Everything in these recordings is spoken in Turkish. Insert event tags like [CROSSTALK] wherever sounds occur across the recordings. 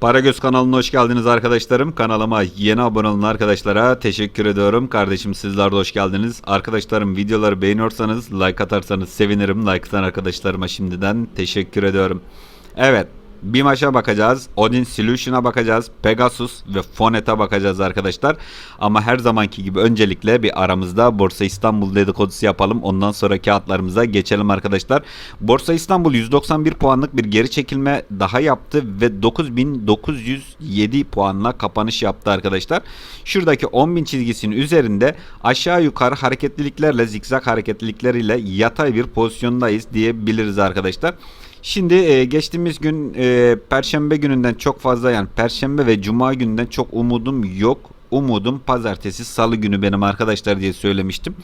Paragöz kanalına hoş geldiniz arkadaşlarım. Kanalıma yeni abone olan arkadaşlara teşekkür ediyorum. Kardeşim sizler de hoş geldiniz. Arkadaşlarım videoları beğeniyorsanız like atarsanız sevinirim. Like atan arkadaşlarıma şimdiden teşekkür ediyorum. Evet bir maça bakacağız. Odin Solution'a bakacağız. Pegasus ve Fonet'e bakacağız arkadaşlar. Ama her zamanki gibi öncelikle bir aramızda Borsa İstanbul dedikodusu yapalım. Ondan sonra kağıtlarımıza geçelim arkadaşlar. Borsa İstanbul 191 puanlık bir geri çekilme daha yaptı ve 9907 puanla kapanış yaptı arkadaşlar. Şuradaki 10.000 çizgisinin üzerinde aşağı yukarı hareketliliklerle zikzak hareketlilikleriyle yatay bir pozisyondayız diyebiliriz arkadaşlar. Şimdi e, geçtiğimiz gün e, Perşembe gününden çok fazla yani Perşembe ve Cuma gününden çok umudum yok. Umudum Pazartesi, Salı günü benim arkadaşlar diye söylemiştim.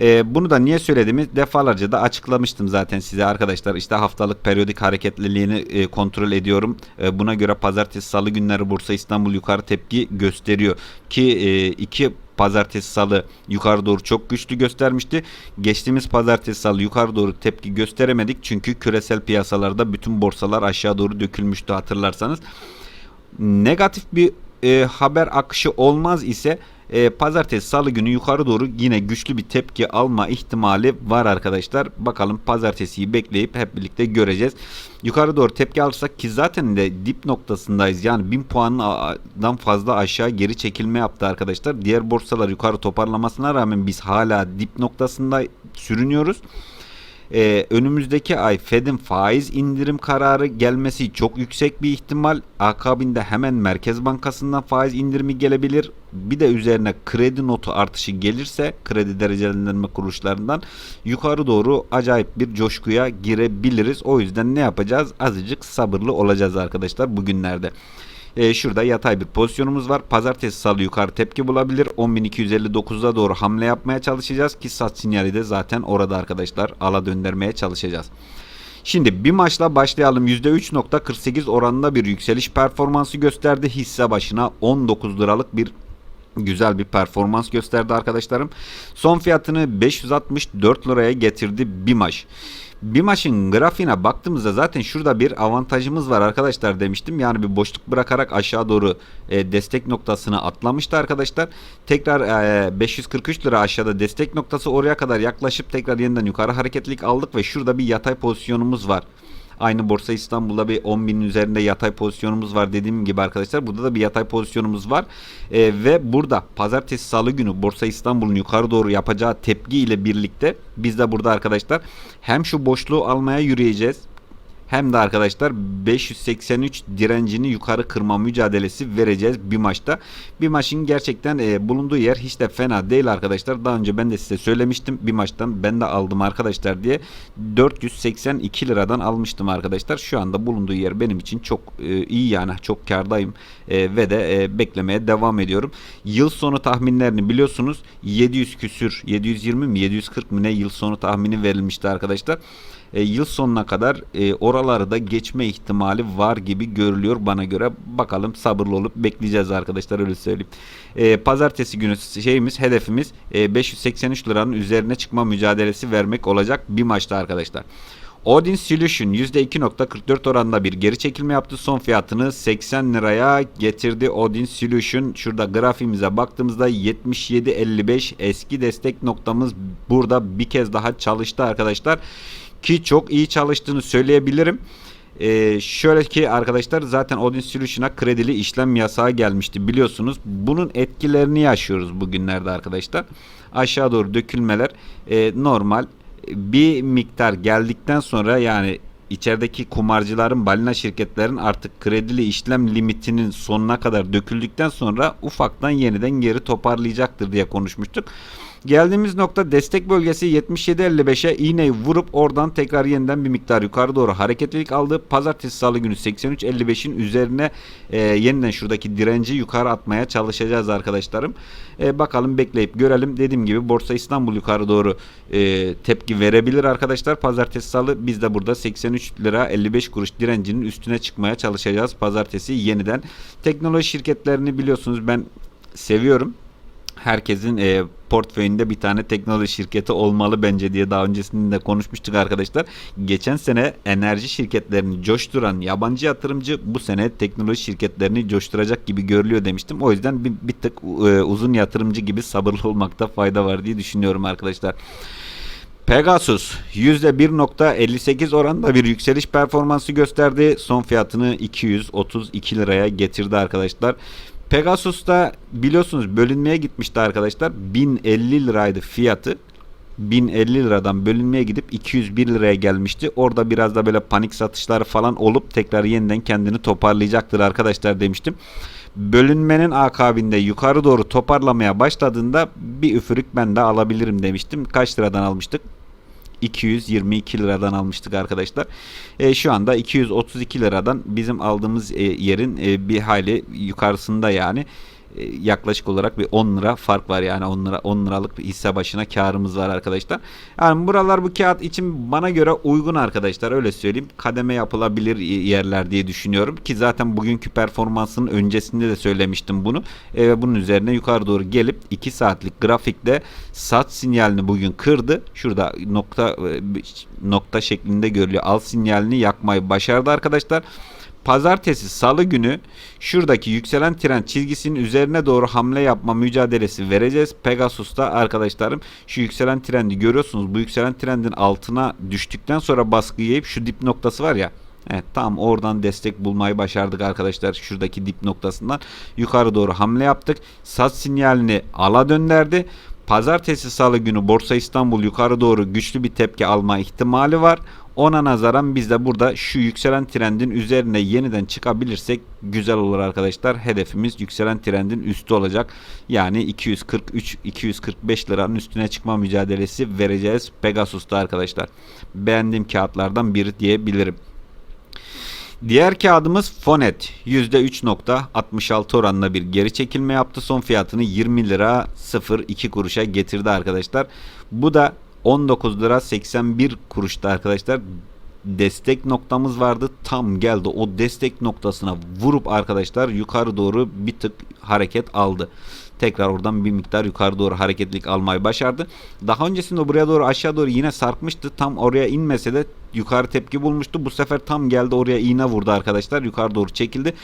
E, bunu da niye söylediğimi defalarca da açıklamıştım zaten size arkadaşlar. İşte haftalık periyodik hareketliliğini e, kontrol ediyorum. E, buna göre Pazartesi, Salı günleri Bursa İstanbul yukarı tepki gösteriyor ki e, iki pazartesi salı yukarı doğru çok güçlü göstermişti. Geçtiğimiz pazartesi salı yukarı doğru tepki gösteremedik. Çünkü küresel piyasalarda bütün borsalar aşağı doğru dökülmüştü hatırlarsanız. Negatif bir e, haber akışı olmaz ise e, pazartesi salı günü yukarı doğru yine güçlü bir tepki alma ihtimali var arkadaşlar. Bakalım pazartesiyi bekleyip hep birlikte göreceğiz. Yukarı doğru tepki alırsak ki zaten de dip noktasındayız. Yani 1000 puandan fazla aşağı geri çekilme yaptı arkadaşlar. Diğer borsalar yukarı toparlamasına rağmen biz hala dip noktasında sürünüyoruz. Ee, önümüzdeki ay Fed'in faiz indirim kararı gelmesi çok yüksek bir ihtimal. Akabinde hemen Merkez Bankası'ndan faiz indirimi gelebilir. Bir de üzerine kredi notu artışı gelirse kredi derecelendirme kuruluşlarından yukarı doğru acayip bir coşkuya girebiliriz. O yüzden ne yapacağız? Azıcık sabırlı olacağız arkadaşlar bugünlerde. E, şurada yatay bir pozisyonumuz var. Pazartesi salı yukarı tepki bulabilir. 10.259'a doğru hamle yapmaya çalışacağız ki sat sinyali de zaten orada arkadaşlar ala döndürmeye çalışacağız. Şimdi bir maçla başlayalım. %3.48 oranında bir yükseliş performansı gösterdi. Hisse başına 19 liralık bir güzel bir performans gösterdi arkadaşlarım. Son fiyatını 564 liraya getirdi bir maç. Bir maçın grafiğine baktığımızda zaten şurada bir avantajımız var arkadaşlar demiştim. Yani bir boşluk bırakarak aşağı doğru e, destek noktasını atlamıştı arkadaşlar. Tekrar e, 543 lira aşağıda destek noktası oraya kadar yaklaşıp tekrar yeniden yukarı hareketlilik aldık ve şurada bir yatay pozisyonumuz var. Aynı Borsa İstanbul'da bir 10 binin üzerinde yatay pozisyonumuz var dediğim gibi arkadaşlar. Burada da bir yatay pozisyonumuz var. E, ve burada pazartesi salı günü Borsa İstanbul'un yukarı doğru yapacağı tepki ile birlikte biz de burada arkadaşlar hem şu boşluğu almaya yürüyeceğiz hem de arkadaşlar 583 direncini yukarı kırma mücadelesi vereceğiz bir maçta. Bir maçın gerçekten e, bulunduğu yer hiç de fena değil arkadaşlar. Daha önce ben de size söylemiştim. Bir maçtan ben de aldım arkadaşlar diye 482 liradan almıştım arkadaşlar. Şu anda bulunduğu yer benim için çok e, iyi yani çok kardayım e, ve de e, beklemeye devam ediyorum. Yıl sonu tahminlerini biliyorsunuz 700 küsür 720 mi 740 mı ne yıl sonu tahmini verilmişti arkadaşlar e, yıl sonuna kadar e, oraları da geçme ihtimali var gibi görülüyor bana göre. Bakalım sabırlı olup bekleyeceğiz arkadaşlar öyle söyleyeyim. E, pazartesi günü şeyimiz hedefimiz e, 583 liranın üzerine çıkma mücadelesi vermek olacak bir maçta arkadaşlar. Odin Solution %2.44 oranında bir geri çekilme yaptı. Son fiyatını 80 liraya getirdi Odin Solution. Şurada grafiğimize baktığımızda 77.55 eski destek noktamız burada bir kez daha çalıştı arkadaşlar. Ki çok iyi çalıştığını söyleyebilirim. Ee, şöyle ki arkadaşlar zaten Odin Solution'a kredili işlem yasağı gelmişti biliyorsunuz. Bunun etkilerini yaşıyoruz bugünlerde arkadaşlar. Aşağı doğru dökülmeler e, normal. Bir miktar geldikten sonra yani içerideki kumarcıların balina şirketlerin artık kredili işlem limitinin sonuna kadar döküldükten sonra ufaktan yeniden geri toparlayacaktır diye konuşmuştuk. Geldiğimiz nokta destek bölgesi 77.55'e iğneyi vurup oradan tekrar yeniden bir miktar yukarı doğru hareketlilik aldı. Pazartesi salı günü 83.55'in üzerine e, yeniden şuradaki direnci yukarı atmaya çalışacağız arkadaşlarım. E, bakalım bekleyip görelim. Dediğim gibi Borsa İstanbul yukarı doğru e, tepki verebilir arkadaşlar. Pazartesi salı biz de burada 83 lira 55 kuruş direncinin üstüne çıkmaya çalışacağız. Pazartesi yeniden. Teknoloji şirketlerini biliyorsunuz ben seviyorum. Herkesin e, portföyünde bir tane teknoloji şirketi olmalı bence diye daha öncesinde de konuşmuştuk arkadaşlar. Geçen sene enerji şirketlerini coşturan yabancı yatırımcı bu sene teknoloji şirketlerini coşturacak gibi görülüyor demiştim. O yüzden bir, bir tık e, uzun yatırımcı gibi sabırlı olmakta fayda var diye düşünüyorum arkadaşlar. Pegasus %1.58 oranında bir yükseliş performansı gösterdi. Son fiyatını 232 liraya getirdi arkadaşlar. Pegasus'ta biliyorsunuz bölünmeye gitmişti arkadaşlar. 1050 liraydı fiyatı. 1050 liradan bölünmeye gidip 201 liraya gelmişti. Orada biraz da böyle panik satışları falan olup tekrar yeniden kendini toparlayacaktır arkadaşlar demiştim. Bölünmenin akabinde yukarı doğru toparlamaya başladığında bir üfürük ben de alabilirim demiştim. Kaç liradan almıştık? 222 liradan almıştık arkadaşlar. E, şu anda 232 liradan bizim aldığımız e, yerin e, bir hayli yukarısında yani yaklaşık olarak bir 10 lira fark var yani 10 lira 10 liralık bir hisse başına karımız var arkadaşlar. Yani buralar bu kağıt için bana göre uygun arkadaşlar öyle söyleyeyim. Kademe yapılabilir yerler diye düşünüyorum ki zaten bugünkü performansının öncesinde de söylemiştim bunu. E, bunun üzerine yukarı doğru gelip 2 saatlik grafikte sat sinyalini bugün kırdı. Şurada nokta e, nokta şeklinde görülüyor. Al sinyalini yakmayı başardı arkadaşlar. Pazartesi salı günü şuradaki yükselen trend çizgisinin üzerine doğru hamle yapma mücadelesi vereceğiz. Pegasus'ta arkadaşlarım şu yükselen trendi görüyorsunuz. Bu yükselen trendin altına düştükten sonra baskı yiyip şu dip noktası var ya. Evet tam oradan destek bulmayı başardık arkadaşlar. Şuradaki dip noktasından yukarı doğru hamle yaptık. Sat sinyalini ala döndürdü. Pazartesi salı günü Borsa İstanbul yukarı doğru güçlü bir tepki alma ihtimali var. Ona nazaran biz de burada şu yükselen trendin üzerine yeniden çıkabilirsek güzel olur arkadaşlar. Hedefimiz yükselen trendin üstü olacak. Yani 243-245 liranın üstüne çıkma mücadelesi vereceğiz Pegasus'ta arkadaşlar. Beğendiğim kağıtlardan biri diyebilirim. Diğer kağıdımız Fonet %3.66 oranla bir geri çekilme yaptı. Son fiyatını 20 lira 02 kuruşa getirdi arkadaşlar. Bu da 19 lira 81 kuruşta arkadaşlar destek noktamız vardı. Tam geldi o destek noktasına vurup arkadaşlar yukarı doğru bir tık hareket aldı. Tekrar oradan bir miktar yukarı doğru hareketlik almayı başardı. Daha öncesinde buraya doğru aşağı doğru yine sarkmıştı. Tam oraya inmese de yukarı tepki bulmuştu. Bu sefer tam geldi oraya iğne vurdu arkadaşlar. Yukarı doğru çekildi.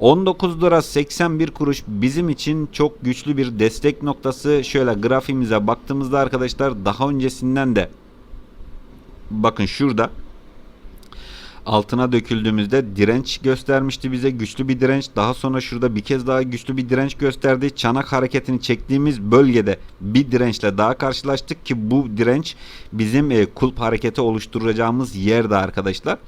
19 lira 81 kuruş bizim için çok güçlü bir destek noktası. Şöyle grafiğimize baktığımızda arkadaşlar daha öncesinden de bakın şurada altına döküldüğümüzde direnç göstermişti bize güçlü bir direnç. Daha sonra şurada bir kez daha güçlü bir direnç gösterdi. Çanak hareketini çektiğimiz bölgede bir dirençle daha karşılaştık ki bu direnç bizim e, kulp hareketi oluşturacağımız yerde arkadaşlar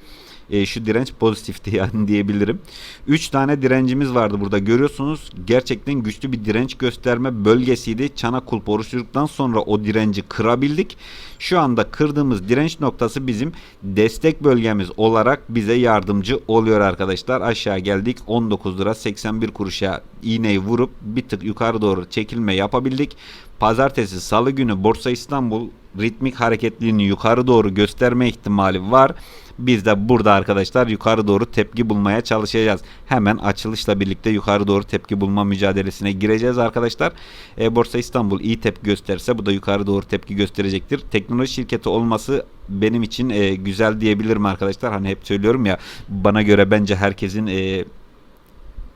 e, şu direnç pozitifti yani [LAUGHS] diyebilirim. 3 tane direncimiz vardı burada görüyorsunuz. Gerçekten güçlü bir direnç gösterme bölgesiydi. Çanak kulp oluşturduktan sonra o direnci kırabildik. Şu anda kırdığımız direnç noktası bizim destek bölgemiz olarak bize yardımcı oluyor arkadaşlar. Aşağı geldik 19 lira 81 kuruşa iğneyi vurup bir tık yukarı doğru çekilme yapabildik. Pazartesi salı günü Borsa İstanbul ritmik hareketliğini yukarı doğru gösterme ihtimali var. Biz de burada arkadaşlar yukarı doğru tepki bulmaya çalışacağız. Hemen açılışla birlikte yukarı doğru tepki bulma mücadelesine gireceğiz arkadaşlar. E, Borsa İstanbul iyi tepki gösterirse bu da yukarı doğru tepki gösterecektir. Teknoloji şirketi olması benim için e, güzel diyebilirim arkadaşlar. Hani hep söylüyorum ya bana göre bence herkesin e,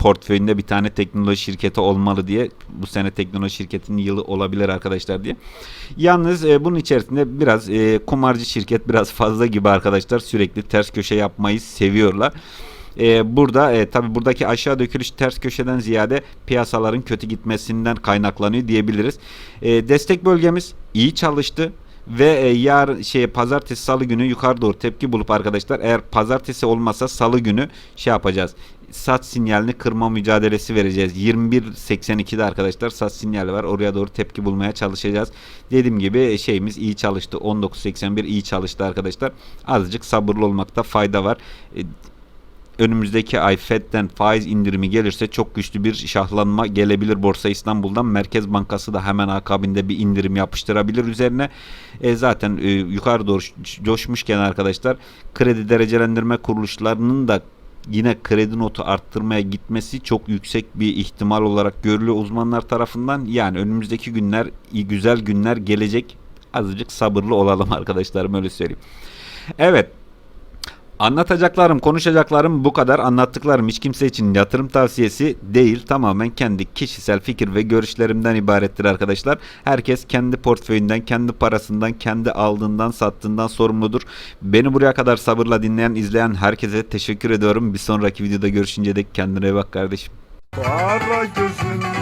portföyünde bir tane teknoloji şirketi olmalı diye bu sene teknoloji şirketinin yılı olabilir arkadaşlar diye. Yalnız e, bunun içerisinde biraz e, kumarcı şirket biraz [LAUGHS] fazla gibi arkadaşlar sürekli ters köşe yapmayı seviyorlar. E, burada e, tabi buradaki aşağı dökülüş ters köşeden ziyade piyasaların kötü gitmesinden kaynaklanıyor diyebiliriz. E, destek bölgemiz iyi çalıştı ve e, yar şey pazartesi salı günü yukarı doğru tepki bulup arkadaşlar eğer pazartesi olmasa salı günü şey yapacağız sat sinyalini kırma mücadelesi vereceğiz. 21.82'de arkadaşlar sat sinyali var. Oraya doğru tepki bulmaya çalışacağız. Dediğim gibi şeyimiz iyi çalıştı. 19.81 iyi çalıştı arkadaşlar. Azıcık sabırlı olmakta fayda var. E, önümüzdeki ay FED'den faiz indirimi gelirse çok güçlü bir şahlanma gelebilir Borsa İstanbul'dan. Merkez Bankası da hemen akabinde bir indirim yapıştırabilir üzerine. E zaten e, yukarı doğru coşmuşken arkadaşlar kredi derecelendirme kuruluşlarının da yine kredi notu arttırmaya gitmesi çok yüksek bir ihtimal olarak görülüyor uzmanlar tarafından. Yani önümüzdeki günler iyi güzel günler gelecek. Azıcık sabırlı olalım [LAUGHS] arkadaşlarım öyle söyleyeyim. Evet Anlatacaklarım, konuşacaklarım bu kadar. Anlattıklarım hiç kimse için yatırım tavsiyesi değil. Tamamen kendi kişisel fikir ve görüşlerimden ibarettir arkadaşlar. Herkes kendi portföyünden, kendi parasından, kendi aldığından, sattığından sorumludur. Beni buraya kadar sabırla dinleyen, izleyen herkese teşekkür ediyorum. Bir sonraki videoda görüşünce dek kendine bak kardeşim. Para gözün